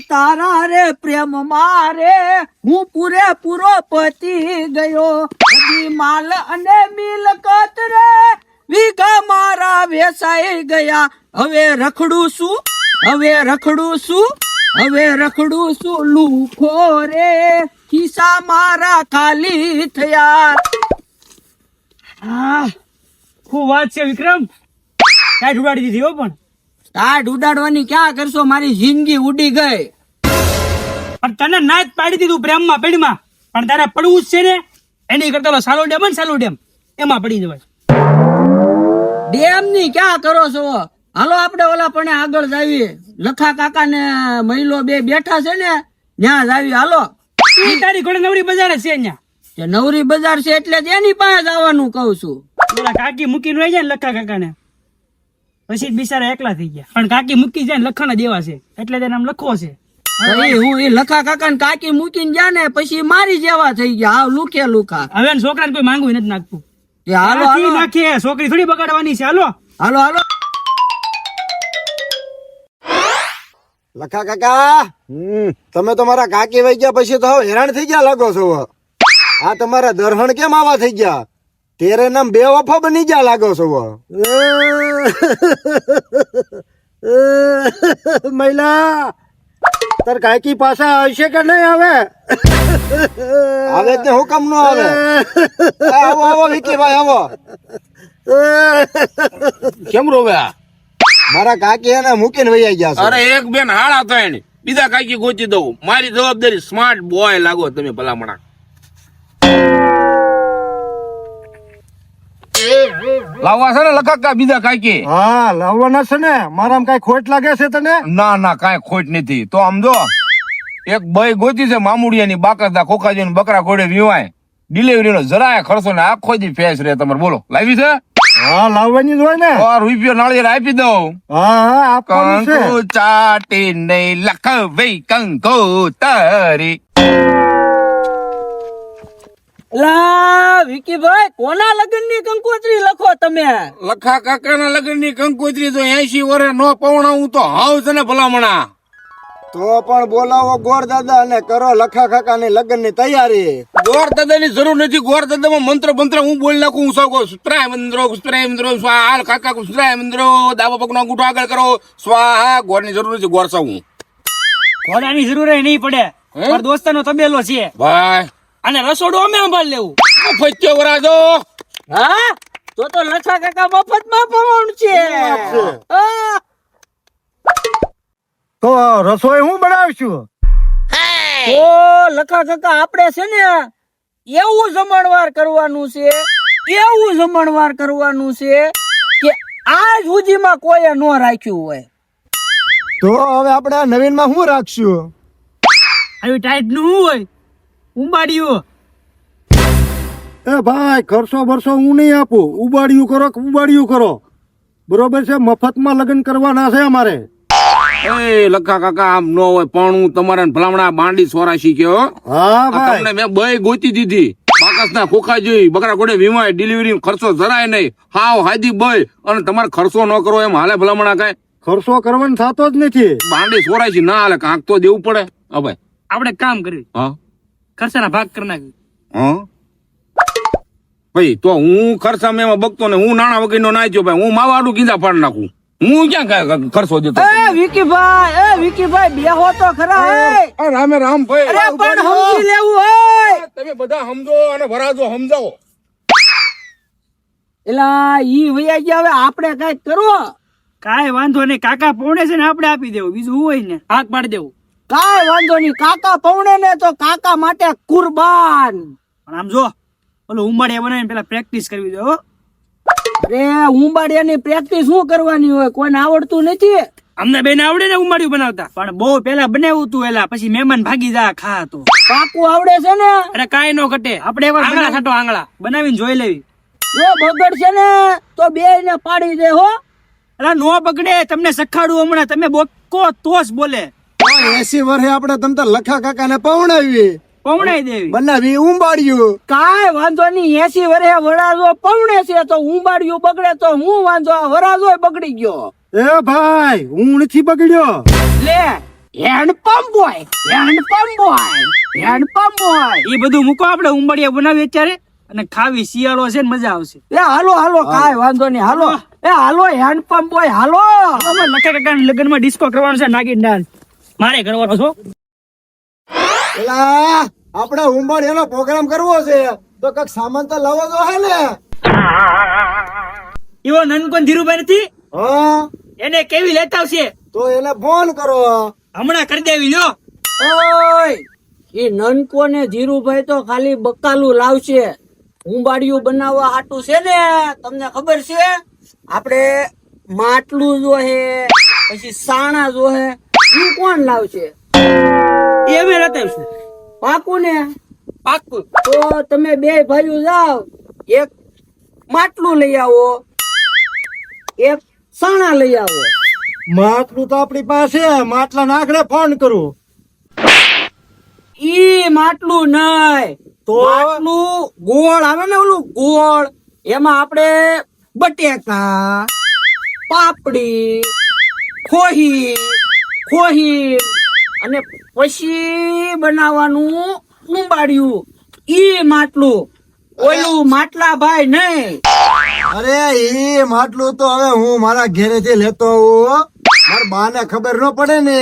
તારા રે પ્રેમ મારે, હું પૂરેપૂરો પતી ગયો. બધી માલ અને મિલકત રે, વીઘા મારા વેસાઈ ગયા. હવે રખડું શું? હવે રખડું શું? હવે રખડું શું લૂખો રે? ખિસ્સા મારા ખાલી થયા. હા, ખૂબ વાત છે વિક્રમ. ટાઈટ ઉડાડી દીધી હો પણ. ટાઢ ઉડાડવાની ક્યાં કરશો? મારી જિંદગી ઉડી ગઈ. પણ તને ના જ પાડી દીધું પ્રેમમાં પેડીમાં પણ તારે પડવું જ છે ને? એની કરતા સાલો ડેમ ને ડેમ એમાં પડી જવાય. ડેમની ક્યાં કરો છો? હાલો આપણે ઓલા પણ આગળ જાવીએ. લખા કાકા ને મહિલો બે બેઠા છે ને, ત્યાં જાવી. હાલો. તારી ઘોડે નવરી બજાર છે ત્યાં નવરી બજાર છે એટલે એની પાસે જવાનું કઉ છું. કાકી મૂકીને રહી જાય ને લખા કાકાને. પછી બિચારા એકલા થઈ ગયા. પણ કાકી મૂકી જાય લખણ દેવા છે. એટલે તેને આમ લખવો છે. હું એ લખા કાકા ને કાકી મૂકીને ગયા ને પછી મારી જેવા થઈ ગયા. હાવ લુખે લુખા. હવે છોકરા છોકરાને કોઈ માંગવું નથી નાખતું. હાલો હાલો. નાખીએ છોકરી થોડી બગાડવાની છે. હાલો. હાલો હાલો. લખા કાકા. હમ તમે તો મારા કાકી વહી ગયા પછી તો હેરાન થઈ ગયા લાગો છો. આ તમારા દરહણ કેમ આવા થઈ ગયા? તેરે નામ બે વફા બની જા લાગો છો મહિલા તાર કાકી પાસે આવશે કે નહીં આવે આવે તે હુકમ નો આવે? આવો આવો વિકીભાઈ આવો. કેમ રોવ્યા મારા કાકી એને મૂકીને વહી ગયા છે. અરે એક બેન હાડા થાય બીજા કાકી ગોતી દઉં. મારી જવાબદારી સ્માર્ટ બોય લાગો તમે ભલામણા. લાવવા છે ને લખાકા બીજા કાકી હા લાવવાના છે ને. મારામાં કઈ ખોટ લાગે છે તને? ના ના કઈ ખોટ નથી. તો આમ જો એક ભાઈ ગોતી છે મામુડિયાની બાકસદા ખોખાજી બકરા ઘોડે રીવાય ડિલિવરી નો જરાય ખર્ચો ને આખો જી ફેસ રે તમારે. બોલો લાવી છે? હા લાવવાની જ હોય ને. હા રૂપિયો નાળિયેર આપી દઉં. હા હા આપવાનું છે. કંકુ ચાટી નહીં લખવી કંકુ તારી. લા વિકીભાઈ કોના લગ્નની કંકોત્રી લખો તમે? લખા કાકાના લગ્નની કંકોત્રી તો એસી વર્ષ નો પવણાવું તો હાવ છે ભલામણા. તો પણ બોલાવો ગોર દાદા અને કરો લખા કાકા ની લગ્નની તૈયારી. ગોર દાદાની જરૂર નથી. ગોર દાદામાં મંત્ર મંત્ર હું બોલી નાખું હું સૌ સુત્રાય મંત્રો સુત્રાય મંત્રો સ્વાહા હાલ કાકા સુત્રાય મંત્રો ડાબા પગનો અંગૂઠો આગળ કરો. સ્વાહા ગોરની જરૂર નથી ગોર સૌ ઘોડાની જરૂર નહીં પડે. દોસ્તાનો તબેલો છે. ભાઈ અને રસોડું અમે સંભાળ લેવું. ફચ્યો વરાજો. હા? તો તો લખા કાકા મફતમાં પવન છે. તો રસોઈ હું બનાવશું? ઓ લખા કાકા આપણે છે ને એવું જમણવાર કરવાનું છે એવું જમણવાર કરવાનું છે કે આજ સુધીમાં કોઈએ ન રાખ્યું હોય. તો હવે આપણે નવીનમાં નવીનમાં શું રાખશું? આવી ટાઈટનું હોય? ઉંબાડિયું. એ ભાઈ ખર્ચો બરસો હું નહીં આપું. ઉબાડિયું કરો કે ઉબાડિયું કરો? બરોબર છે? મફતમાં લગ્ન કરવાના છે અમારે. એ લખા કાકા આમ ન હોય પણ હું તમારે ભલામણા બાંડી સોરાશી કયો હા. ભાઈ. તમને મેં બય ગોતી દીધી. બાકસના ખોખા જોઈ બકરા ઘોડે વીમાય ડિલિવરી ખર્ચો જરાય નહીં. હાવ હાજી બય અને તમારે ખર્ચો ન કરો એમ હાલે ભલામણા કાંઈ? ખર્ચો કરવાનો થતો જ નથી. બાંડી સોરાશી ના હાલે કાંક તો દેવું પડે. હા ભાઈ. આપણે કામ કર્યું હા. ખર્ચાના ભાગ કરી નાખ હા? ભાઈ તો હું ખર્ચા મેં બગતો ને હું નાણા વગર નો થયો ભાઈ હું માવાડું કીધા પાડ નાખું. હું ક્યાં કાંઈ ખર્ચો દેતો એ વિકીભાઈ એ વિકીભાઈ બેહો તો ખરા એ. રામે રામ ભાઈ અરે પણ સમજી લેવું હોય. તમે બધા સમજો અને વરાજો સમજાવો. એલા ઈ વૈયા ગયા હવે આપણે કંઈક કરો કાઈ વાંધો નહીં કાકા પોણે છે ને આપણે આપી દેવું બીજું હોય ને? હાથ પાડી દેવું. કાંઈ વાંધો નહીં. કાકા પૌણે ને તો કાકા માટે કુરબાન. પણ આમ જો ઓલો ઉંબાડિયા બનાવીને પેલા પ્રેક્ટિસ કરવી જોઈએ હો. ઉંબાડિયા ઉંબાડિયાની પ્રેક્ટિસ શું કરવાની હોય? કોઈને આવડતું નથી. અમને બેન આવડે ને ઉંબાડિયું બનાવતા? પણ બહુ પેલા બનાવ્યું તું એલા પછી મહેમાન ભાગી જા ખા તો. પાકું આવડે છે ને? અરે કાઈ નો ઘટે. આપણે એકવાર આંગળા. છાંટો આંગળા. બનાવીને જોઈ લેવી. એ બગડ છે ને તો બે ને પાડી દે હો. અરે નો પકડે તમને સખાડું હમણાં. તમે બોકો તોસ બોલે. એસી વર્ષે આપણે તમતા લખા કાકા ને પવણાવીએ. પવણાઈ દેવી. બનાવી ઉંબાડિયું. કાંઈ વાંધો નહીં એસી વર્ષે વરાજો પવણે છે તો ઉંબાડિયું બગડે તો હું વાંધો આ વરાજો બગડી ગયો. એ ભાઈ હું નથી બગડ્યો. લે hand pump boy hand pump boy hand pump boy એ બધું મૂકો આપણે ઉંબાડિયા બનાવીએ અત્યારે અને ખાવી શિયાળો છે ને મજા આવશે. એ હાલો હાલો કાંઈ વાંધો નહીં હાલો. એ હાલો હેન્ડપંપ બોય હાલો. લખે કાકા લગ્નમાં ડિસ્કો કરવાનો છે નાગીન ડાન્સ. મારે કરવાનો છો? એલા આપણે ઉંબાડ એનો પ્રોગ્રામ કરવો છે. તો કંઈક સામાન તો લાવો તો હે ને. એવો નનકોન ધીરુભાઈ નથી? હા. એને કેવી લેતા આવશે? તો એને ફોન કરો. હમણાં કરી દેવી લ્યો. ઓય ઈ નનકો ને ધીરુભાઈ તો ખાલી બકાલું લાવશે. ઉંબાડિયું બનાવવા હાટું છે ને તમને ખબર છે? આપણે માટલું જોહે પછી સાણા જોહે ઈ કોણ લાવશે? એ અમે લેતા પાકું ને પાકું. તો તમે બે ભાઈઓ જાઓ એક માટલું લઈ આવો એક સાણા લઈ આવો. માટલું તો આપણી પાસે માટલા નાખડે ફોન કરું. ઈ માટલું નઈ તો? માટલું ગોળ આવે ને ઓલું ગોળ એમાં આપણે બટેકા પાપડી ખોહી ખોહી. અને પછી બનાવવાનું ઉંબાડિયું ઈ માટલું. ઓલું માટલા ભાઈ નહીં અરે એ માટલું તો હવે હું મારા ઘેરેથી લેતો આવું મારા બાને ખબર ન પડે ને.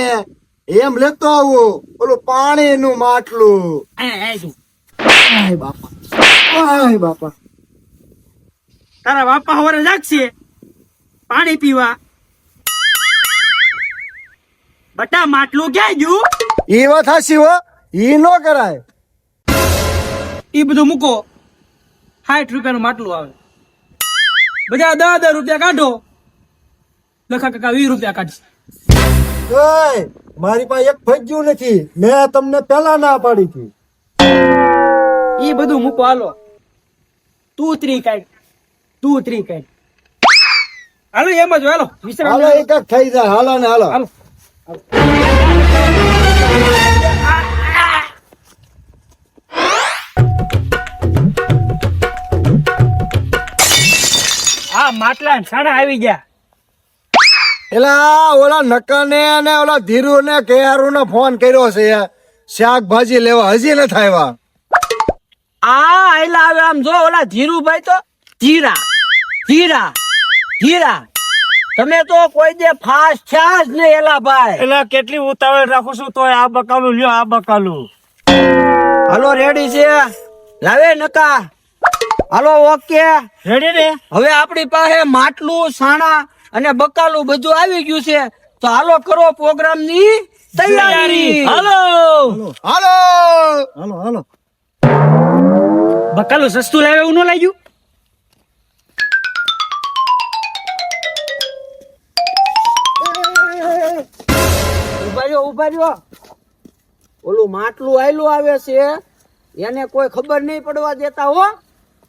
એમ લેતો આવું ઓલું પાણીનું માટલું. આય બાપા. આય બાપા. તારા બાપા હવે જાગશે. પાણી પીવા. બટા માટલું ક્યાં ગયું? ઈ વાત હાસી હો. ઈ નો કરાય. એ બધું મૂકો. સાઠ રૂપિયાનું માટલું આવે. બધા દસ દસ રૂપિયા કાઢો. લખા કાકા વીસ રૂપિયા કાઢશે. મારી પાસે એક ફજ્યું નથી. મેં તમને પેલા ના પાડી હતી. એ બધું મૂકો હાલો. તું ત્રી કાઢ. તું ત્રી કાઢ. હાલો એમ જ હાલો. વિશ્રામ હાલો એક થઈ જાય. હાલો ને હાલો. હાલો. હા માટલા સાણા આવી ગયા. એલા ઓલા નકાને અને ઓલા ધીરુ ને કેયારુ ને ફોન કર્યો છે. શાકભાજી લેવા હજી ન થાય આ આયલા આવે આમ જો ઓલા ધીરુભાઈ તો ધીરા ધીરા ધીરા. તમે તો કોઈ દે ફાસ્ટ થયા જ નહીં એલા ભાઈ. એલા કેટલી ઉતાવળ રાખું છું તોય આ બકાલું લ્યો આ બકાલું. હાલો રેડી છે? લાવે નકા? હાલો ઓકે રેડી ને? હવે આપણી પાસે માટલું સાણા અને બકાલું બધું આવી ગયું છે. તો હાલો કરો પ્રોગ્રામની તૈયારી. હાલો. હાલો. હાલો હાલો. બકાલું સસ્તું લાવે એવું ન લાગ્યું? રહ્યો ઊભા રહ્યો. ઓલું માટલું આયલું આવે છે એને કોઈ ખબર નહીં પડવા દેતા હો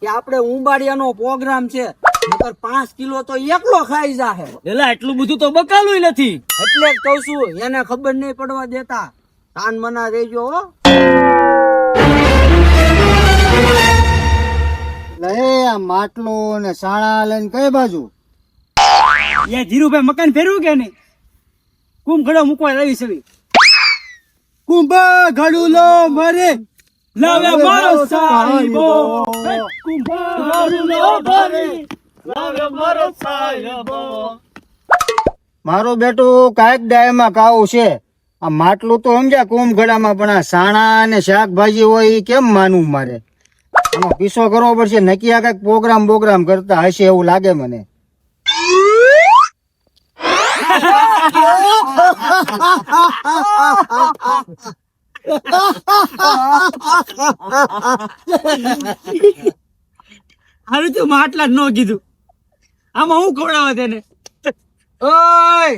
કે આપણે ઉંબાડિયાનો પ્રોગ્રામ છે. નકર પાંચ કિલો તો એકલો ખાઈ જાહે. એટલે એટલું બધું તો બકાલું નથી. એટલે જ કઉ છું એને ખબર નહીં પડવા દેતા. કાન મના રહેજો હો. આ માટલું ને સાણા લઈને કઈ બાજુ? એ ધીરુભાઈ મકાન ફેરવું કે નહીં? કુમ ઘડો મૂકવા લાવી છે કુંભા ઘડું લો મરે લાવે મારો સાહેબો. કુંભાર લો ભરે. લાવે મારો સાહેબો. મારો બેટું કાયક ડાયમાં કાવ છે. આ માટલું તો સમજ્યા કુંભગળામાં પણ આ સાણા અને શાકભાજી હોય એ કેમ માનવું મારે? આનો પીસો કરવો પડશે. નકી આ કંઈક પ્રોગ્રામ બોગ્રામ કરતા હશે એવું લાગે મને. હારું તું માટલા ન કીધું. આમાં હું ખોડાવા તેને? ઓય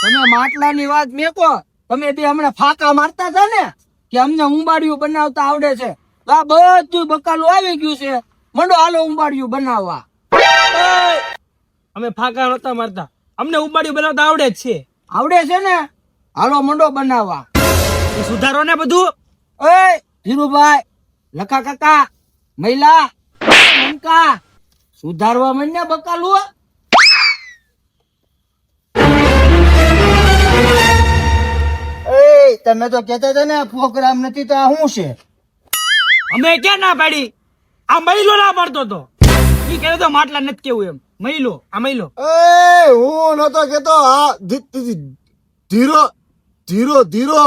તમે માટલાની વાત મેકો. તમે બે હમણાં ફાકા મારતા હતા ને કે અમને ઉંબાડિયું બનાવતા આવડે છે. આ બધું બકાલું આવી ગયું છે. મંડો હાલો ઉંબાડિયું બનાવવા. અમે ફાકા નતા મારતા. અમને ઉબાડ્યું બનાવતા આવડે જ છે. આવડે છે ને? હાલો મંડો બનાવવા. સુધારો ને બધું? ઓય ધીરુભાઈ લખા કાકા મહિલા મનકા સુધારવા મને બકાલું એ એ તમે તો કહેતા હતા ને પ્રોગ્રામ નથી તો આ શું છે? અમે ક્યાં ના પાડી? આ મહિલો ના પાડતો તો. એ કહે તો માટલા નથી કેવું એમ. મહિલો આ મહિલો એ હું નતો કેતો આ ધીરો ધીરો ધીરો.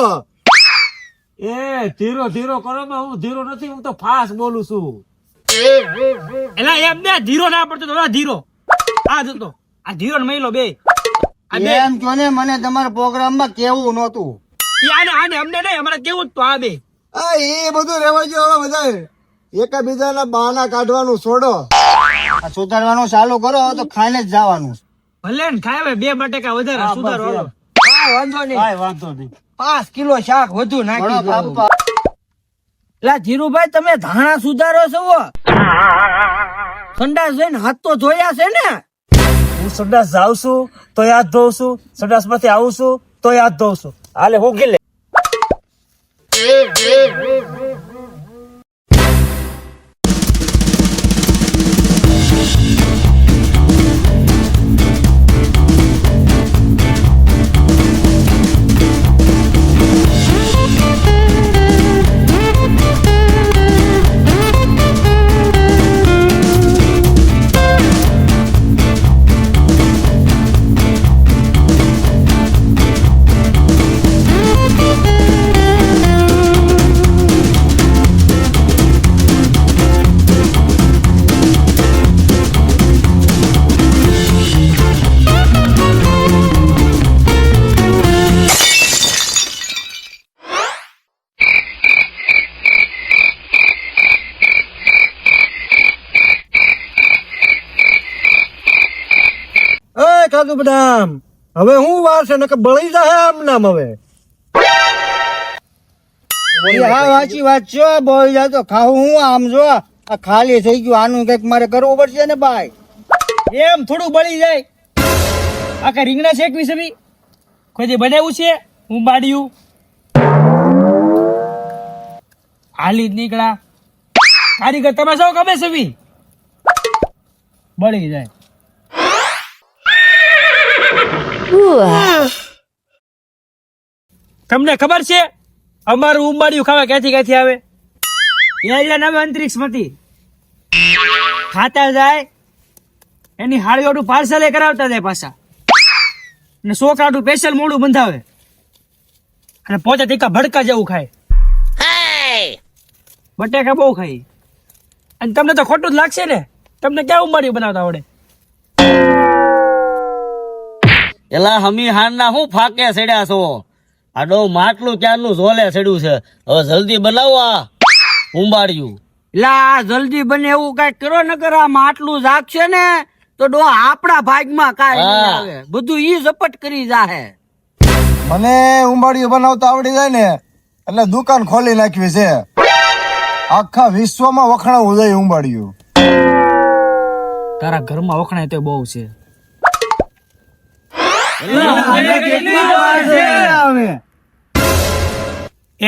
એ ધીરો ધીરો કરો માં હું ધીરો નથી હું તો ફાસ્ટ બોલું છું. એલા એમ ને ધીરો ના પડતો તો ધીરો. આ જતો આ ધીરો ને મહિલો બે. આ બે. એમ જો ને મને તમારા પ્રોગ્રામમાં કેવું નહોતું. આને આને અમને નહીં અમારે કેવું જ તો આ બે. એ બધું રેવા જો હવે બધા એકાબીજાના બહાના કાઢવાનું છોડો. સુધારવાનું ચાલુ કરો તો ખાઈને જ જવાનું ભલે ને ખાય બે બટેકા વધારે સુધારો વાંધો નહીં. કાંઈ વાંધો નહીં. પાંચ કિલો શાક વધુ નાખી દો. લા ધીરુભાઈ તમે ધાણા સુધારો છો? સંડાસ જઈને હાથ તો ધોયા છે ને. હું સંડાસ જાઉં છું તો યાદ ધોઉં છું. સંડાસમાંથી આવું છું તો યાદ ધોઉં છું. હાલે હું ગીલે. એ બધા આમ હવે હું વાર છે કે બળી જાય આમ નામ હવે હા વાંચી વાત છે જાય તો. ખાવું હું આમ જો. આ ખાલી થઈ ગયું આનું કંઈક મારે કરવું પડશે ને ભાઈ? એમ થોડું બળી જાય. આ કઈ રીંગણા શેકવી છે બી કોઈ બનાવ્યું છે? હું બાડ્યું. હાલી જ નીકળ્યા. કારીગર તમે સૌ ગમે છે બી બળી જાય. તમને ખબર છે? અમારું ઉંબાડિયું ખાવા ક્યાંથી ક્યાંથી આવે? એલિયન નામે અંતરિક્ષ મતી. ખાતા જાય એની હાળીઓનું પાર્સલ કરાવતા જાય પાછા. ને સોકાટું સ્પેશિયલ મોડું બંધાવે. અને પોતે ટીકા ભડકા જેવું ખાય. બટેકા બહુ ખાય. અને તમને તો ખોટું જ લાગશે ને? તમને ક્યાં ઉંબાડિયું બનાવતા આવડે? એલા હમી હારના હું ફાકે સડ્યા છો? આ ડો માટલું ક્યારનું ઝોલે સડ્યું છે? હવે જલ્દી બનાવો આ ઉંબાડિયું. જલ્દી બને એવું કઈ કરો ન કરો માટલું જાગશે ને તો ડો આપણા ભાગમાં કાંઈ નહીં આવે. બધું ઈ ઝપટ કરી જાહે. મને ઉંબાડિયું બનાવતા આવડી જાય ને એટલે દુકાન ખોલી નાખવી છે. આખા વિશ્વમાં વખણાવું જાય ઉંબાડિયું. તારા ઘરમાં વખણાય તો બહુ છે.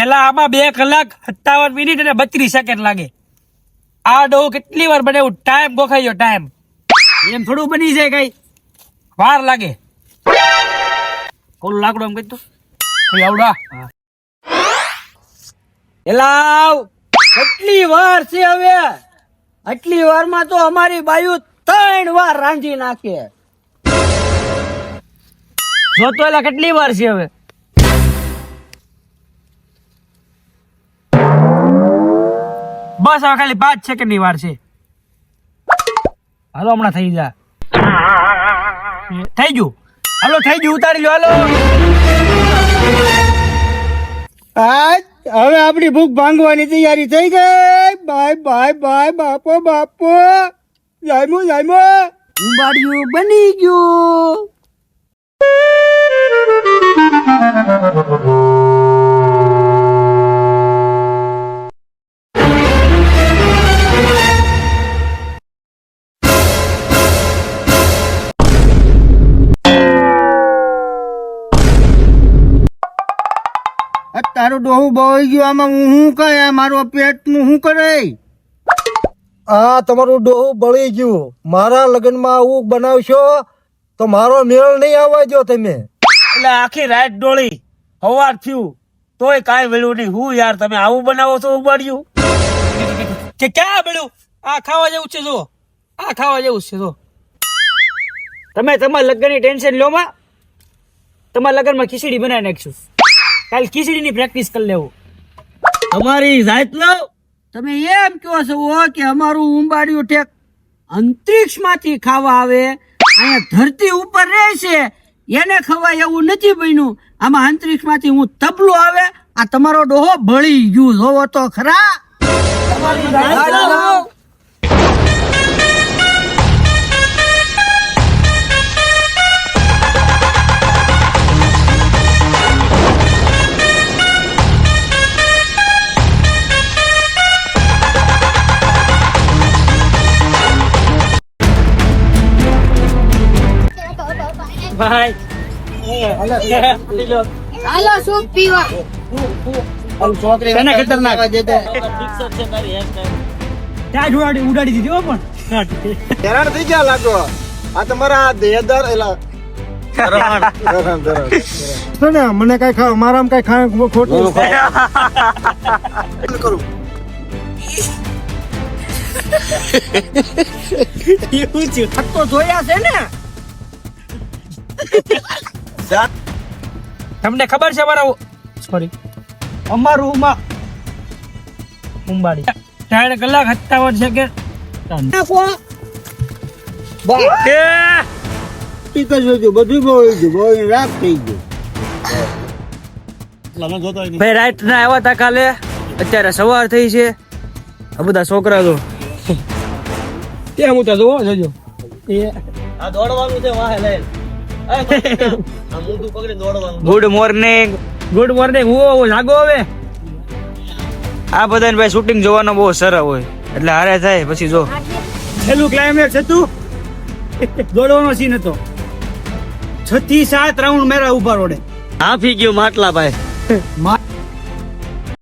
એલા આમાં બે કલાક સત્તાવન મિનિટ અને બત્રીસ સેકન્ડ લાગે. આ ડો કેટલી વાર બને ટાઈમ ગોખાઈ ગયો ટાઈમ એમ થોડું બની જાય કઈ. વાર લાગે. કોલ લાકડો એમ કહી તો કોઈ આવડા? એલાવ કેટલી વાર છે હવે? આટલી વારમાં તો અમારી બાયુ ત્રણ વાર રાંધી નાખે. જો તો એલા કેટલી વાર છે હવે? બસ હવે ખાલી પાંચ છે કેટલી વાર છે. હાલો હમણાં થઈ જા. થઈ ગયું? હાલો થઈ ગયું ઉતારી લો હાલો. આજ હવે આપણી ભૂખ ભાંગવાની તૈયારી થઈ ગઈ. બાય બાય બાય બાપો બાપો. જાયમો જાયમો. ઉંબાડિયું બની ગયું. તારું ડોહું બોઈ ગયું. આમાં હું શું કહે મારો પેટનું શું કરે? આ તમારું ડોહું બળી ગયું. મારા લગ્નમાં આવું બનાવશો તો મારો મેળ નહીં આવવા જો તમે. એટલે આખી રાત ડોળી હવાર થયું. તોય કાંઈ મળ્યું નહીં. હું યાર તમે આવું બનાવો છો ઉબાડ્યું? કે ક્યાં બેડું? આ ખાવા જેવું છે જો આ ખાવા જેવું છે જો તમે તમારા લગ્નની ટેન્શન લો માં. તમારા લગ્નમાં ખીચડી બનાવી નાખશું. કાલ ખીચડીની પ્રેક્ટિસ કરી લેવું. તમારી જાત લાવ તમે એમ કહો છો કે અમારું ઉંબાડિયું ઠેક અંતરિક્ષમાંથી ખાવા આવે. અહીંયા ધરતી ઉપર રહે છે એને ખવાય એવું નથી બન્યું. આમાં અંતરિક્ષમાંથી હું તબલું આવે આ તમારો ડોહો ભળી ગયું. જોવો તો ખરા. હાલો. સૂપ પીવા? તને ખતરનાક? ફિક્સર છે તારી hairstyle. ત્યાં જ ઉડાડી ઉડાડી દીધી પણ. હેરાન થઈ ગયા લાગો. આ તમારા દેહદાર એલા ધરણ, ધરણ. મને કઈ ખા મારામાં કઈ ખા ખોટું કરું? જોયા છે ને? તમને ખબર છે મારા સોરી અમારું ઉમા. ઉંબાડી. ત્રણ કલાક સત્તાવન સેકન્ડ ભાઈ રાઈટ ના આવ્યા તા કાલે. અત્યારે સવાર થઈ છે. આ બધા છોકરા તો ત્યાં હું જોવો જોજો. આ દોડવાનું છે વાહે લઈને. ગુડ મોર્નિંગ ગુડ મોર્નિંગ ઓ લાગો હવે? આ બધાને ભાઈ શૂટિંગ જોવાનો બહુ સરસ હોય. એટલે હારે થાય પછી જો. છેલ્લું ક્લાઇમેક્સ હતું. દોડવાનો સીન હતો. છ થી સાત રાઉન્ડ મેરા ઊભા રોડે. હાફી ગયો માટલા ભાઈ